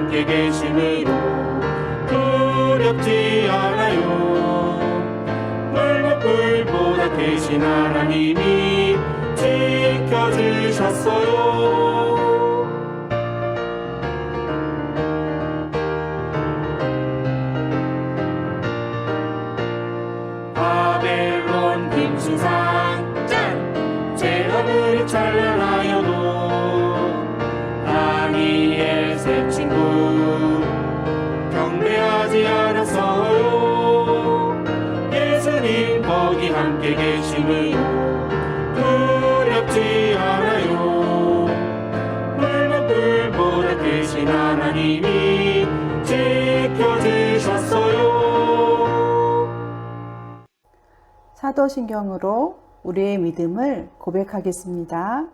함께 계심으로 두렵지 않아요. 물목불보다 계신 하나님이 지켜주셨어요. 사도신경으로 우리의 믿음을 고백하겠습니다.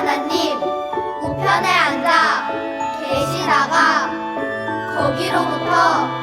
하나님 우편에 앉아 계시다가 거기로부터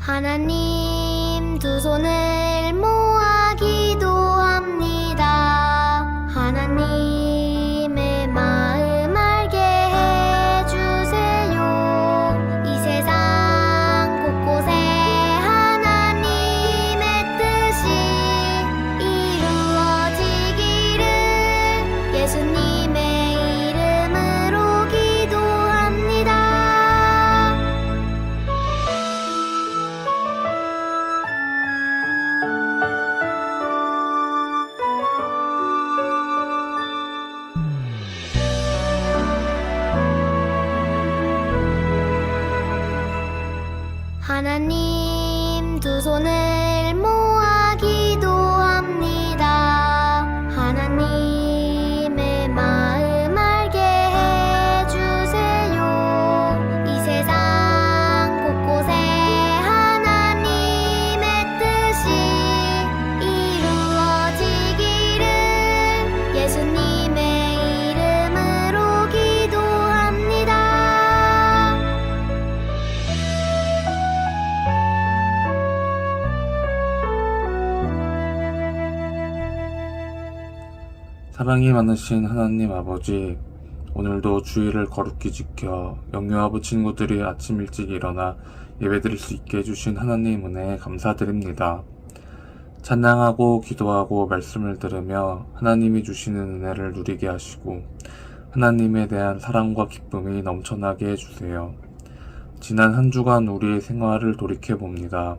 하나님 두 손을 사랑이 많으신 하나님 아버지, 오늘도 주의를 거룩히 지켜 영유아 부 친구들이 아침 일찍 일어나 예배드릴 수 있게 해주신 하나님 은혜에 감사드립니다. 찬양하고 기도하고 말씀을 들으며 하나님이 주시는 은혜를 누리게 하시고 하나님에 대한 사랑과 기쁨이 넘쳐나게 해주세요. 지난 한 주간 우리의 생활을 돌이켜 봅니다.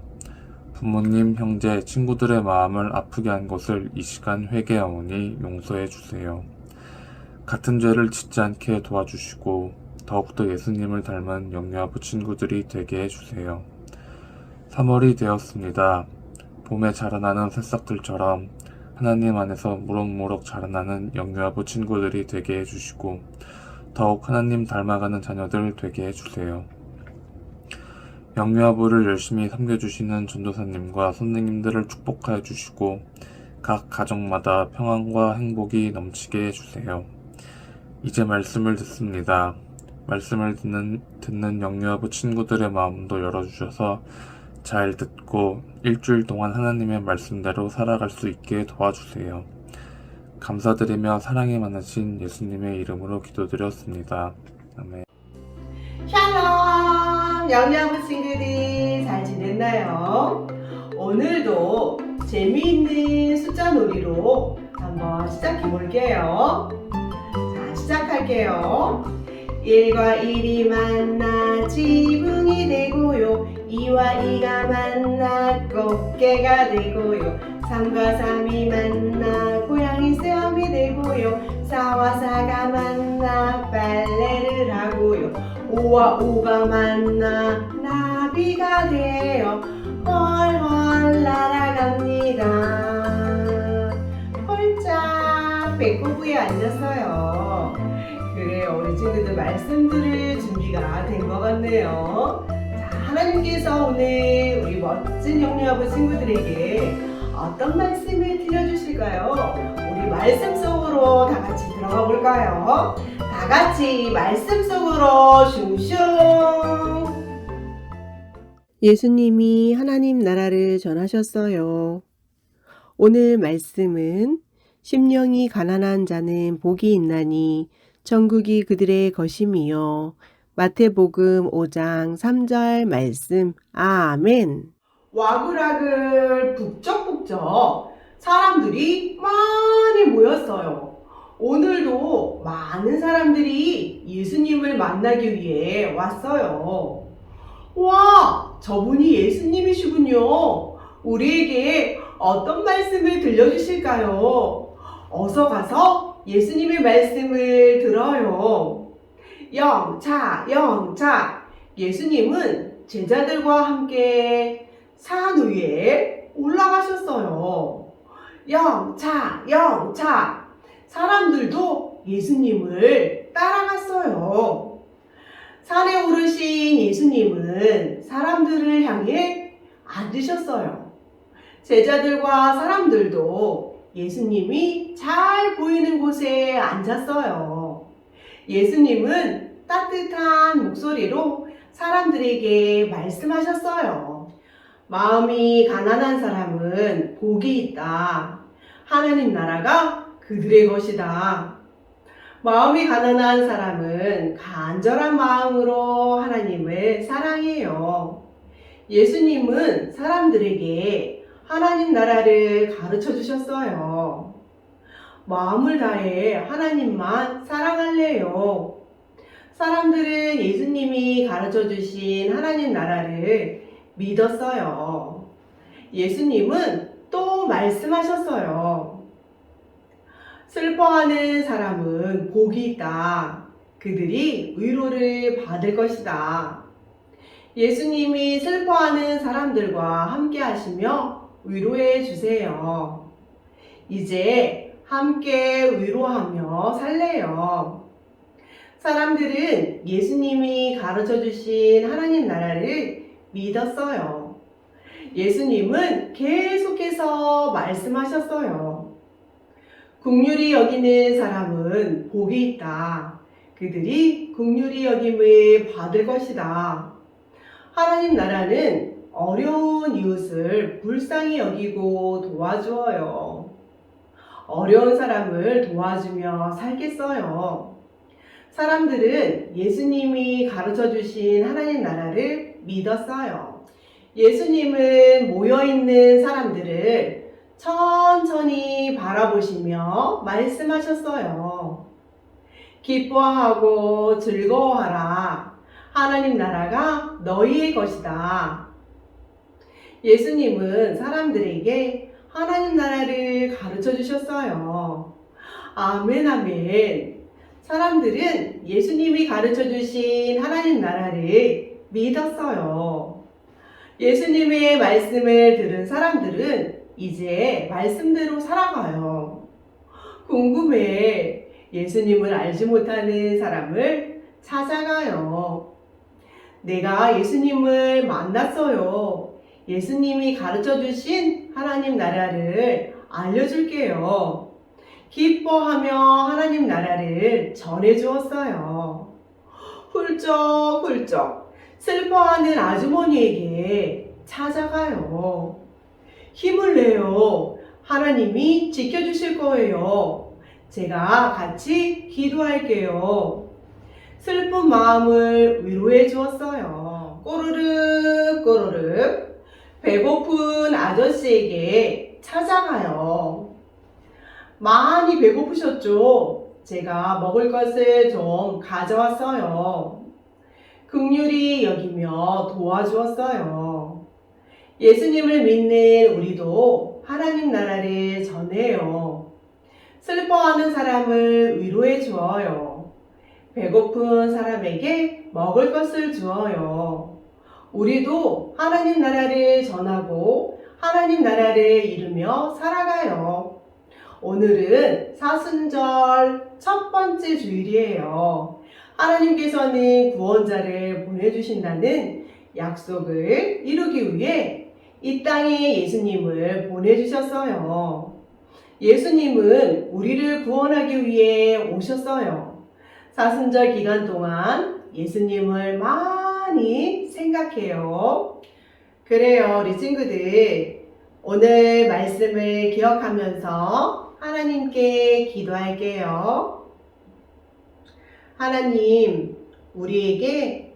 부모님, 형제, 친구들의 마음을 아프게 한 것을 이 시간 회개하오니 용서해 주세요. 같은 죄를 짓지 않게 도와주시고 더욱더 예수님을 닮은 영유아부 친구들이 되게 해주세요. 3월이 되었습니다. 봄에 자라나는 새싹들처럼 하나님 안에서 무럭무럭 자라나는 영유아부 친구들이 되게 해주시고 더욱 하나님 닮아가는 자녀들 되게 해주세요. 영유아부를 열심히 섬겨주시는 전도사님과 선생님들을 축복하여 주시고 각 가정마다 평안과 행복이 넘치게 해주세요. 이제 말씀을 듣습니다. 말씀을 듣는, 듣는 영유아부 친구들의 마음도 열어주셔서 잘 듣고 일주일 동안 하나님의 말씀대로 살아갈 수 있게 도와주세요. 감사드리며 사랑이 많으신 예수님의 이름으로 기도드렸습니다. 아멘. 샬롬! 영양부 친구들 잘 지냈나요? 오늘도 재미있는 숫자 놀이로 한번 시작해 볼게요. 자, 시작할게요. 1과 1이 만나 지붕이 되고요. 2와 2가 만나 꽃게가 되고요. 3과 3이 만나 고양이 수염이 되고요. 4와 4가 만나 빨래를 하고요. 5와 5가 만나 나비가 되어 헐헐 날아갑니다. 홀짝 배꼽 위에 앉았어요. 그래요, 우리 친구들 말씀 들을 준비가 된 것 같네요. 자, 하나님께서 오늘 우리 멋진 영유아부 친구들에게 어떤 말씀을 들려주실까요? 우리 말씀 속으로 다 같이 들어가 볼까요? 다 같이 말씀 속으로 슝슝. 예수님이 하나님 나라를 전하셨어요. 오늘 말씀은 심령이 가난한 자는 복이 있나니 천국이 그들의 것임이요. 마태복음 5장 3절 말씀. 아멘. 와글와글 북적북적 사람들이 많이 모였어요. 오늘도 많은 사람들이 예수님을 만나기 위해 왔어요. 와, 저분이 예수님이시군요. 우리에게 어떤 말씀을 들려주실까요? 어서 가서 예수님의 말씀을 들어요. 영차, 영차. 예수님은 제자들과 함께 산 위에 올라가셨어요. 영차, 영차. 사람들도 예수님을 따라갔어요. 산에 오르신 예수님은 사람들을 향해 앉으셨어요. 제자들과 사람들도 예수님이 잘 보이는 곳에 앉았어요. 예수님은 따뜻한 목소리로 사람들에게 말씀하셨어요. 마음이 가난한 사람은 복이 있다. 하나님 나라가 그들의 것이다. 마음이 가난한 사람은 간절한 마음으로 하나님을 사랑해요. 예수님은 사람들에게 하나님 나라를 가르쳐 주셨어요. 마음을 다해 하나님만 사랑할래요. 사람들은 예수님이 가르쳐 주신 하나님 나라를 믿었어요. 예수님은 또 말씀하셨어요. 슬퍼하는 사람은 복이 있다. 그들이 위로를 받을 것이다. 예수님이 슬퍼하는 사람들과 함께 하시며 위로해 주세요. 이제 함께 위로하며 살래요. 사람들은 예수님이 가르쳐 주신 하나님 나라를 믿었어요. 예수님은 계속해서 말씀하셨어요. 국률이 여기는 사람은 복이 있다. 그들이 국률이 여김을 받을 것이다. 하나님 나라는 어려운 이웃을 불쌍히 여기고 도와주어요. 어려운 사람을 도와주며 살겠어요. 사람들은 예수님이 가르쳐 주신 하나님 나라를 믿었어요. 예수님은 모여있는 사람들을 천천히 바라보시며 말씀하셨어요. 기뻐하고 즐거워하라. 하나님 나라가 너희의 것이다. 예수님은 사람들에게 하나님 나라를 가르쳐 주셨어요. 아멘, 아멘. 사람들은 예수님이 가르쳐 주신 하나님 나라를 믿었어요. 예수님의 말씀을 들은 사람들은 이제 말씀대로 살아가요. 궁금해. 예수님을 알지 못하는 사람을 찾아가요. 내가 예수님을 만났어요. 예수님이 가르쳐 주신 하나님 나라를 알려줄게요. 기뻐하며 하나님 나라를 전해 주었어요. 훌쩍훌쩍 슬퍼하는 아주머니에게 찾아가요. 힘을 내요. 하나님이 지켜주실 거예요. 제가 같이 기도할게요. 슬픈 마음을 위로해 주었어요. 꼬르륵 꼬르륵 배고픈 아저씨에게 찾아가요. 많이 배고프셨죠? 제가 먹을 것을 좀 가져왔어요. 극률이 여기며 도와주었어요. 예수님을 믿는 우리도 하나님 나라를 전해요. 슬퍼하는 사람을 위로해 주어요. 배고픈 사람에게 먹을 것을 주어요. 우리도 하나님 나라를 전하고 하나님 나라를 이루며 살아가요. 오늘은 사순절 첫 번째 주일이에요. 하나님께서는 구원자를 보내주신다는 약속을 이루기 위해 이 땅에 예수님을 보내주셨어요. 예수님은 우리를 구원하기 위해 오셨어요. 사순절 기간 동안 예수님을 많이 생각해요. 그래요, 우리 친구들. 오늘 말씀을 기억하면서 하나님께 기도할게요. 하나님, 우리에게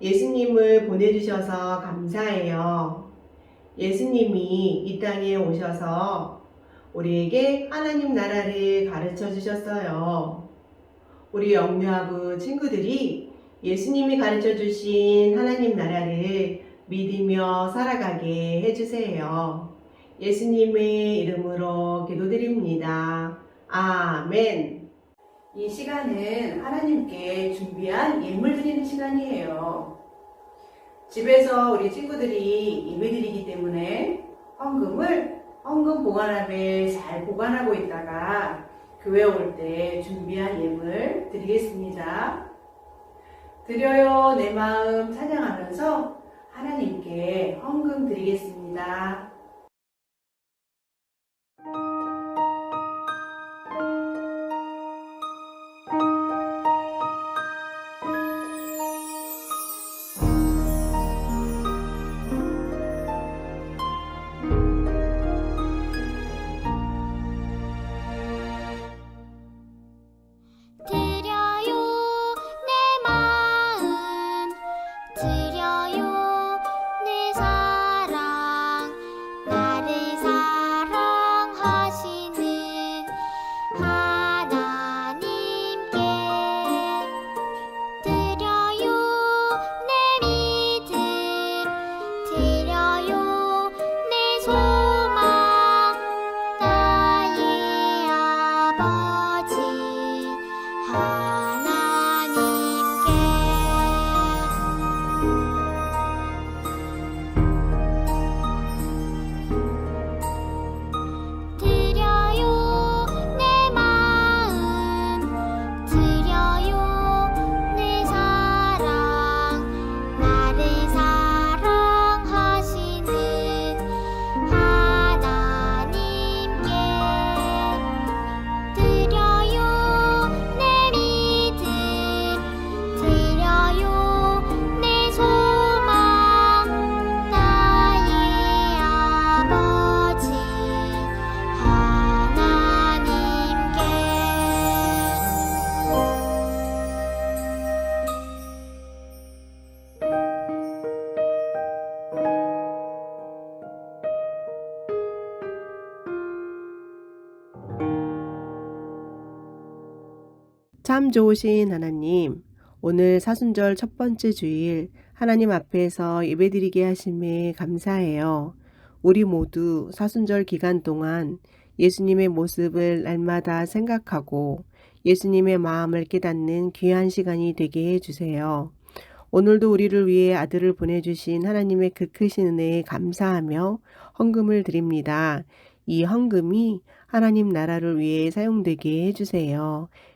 예수님을 보내주셔서 감사해요. 예수님이 이 땅에 오셔서 우리에게 하나님 나라를 가르쳐 주셨어요. 우리 영유아부 친구들이 예수님이 가르쳐 주신 하나님 나라를 믿으며 살아가게 해주세요. 예수님의 이름으로 기도드립니다. 아멘. 이 시간은 하나님께 준비한 예물 드리는 시간이에요. 집에서 우리 친구들이 예배 드리기 때문에 헌금을 헌금 보관함에 잘 보관하고 있다가 교회 올 때 준비한 예물 드리겠습니다. 드려요 내 마음 찬양하면서 하나님께 헌금 드리겠습니다. 참 좋으신 하나님, 오늘 사순절 첫 번째 주일 하나님 앞에서 예배드리게 하심에 감사해요. 우리 모두 사순절 기간 동안 예수님의 모습을 날마다 생각하고 예수님의 마음을 깨닫는 귀한 시간이 되게 해주세요. 오늘도 우리를 위해 아들을 보내주신 하나님의 그 크신 은혜에 감사하며 헌금을 드립니다. 이 헌금이 하나님 나라를 위해 사용되게 해주세요.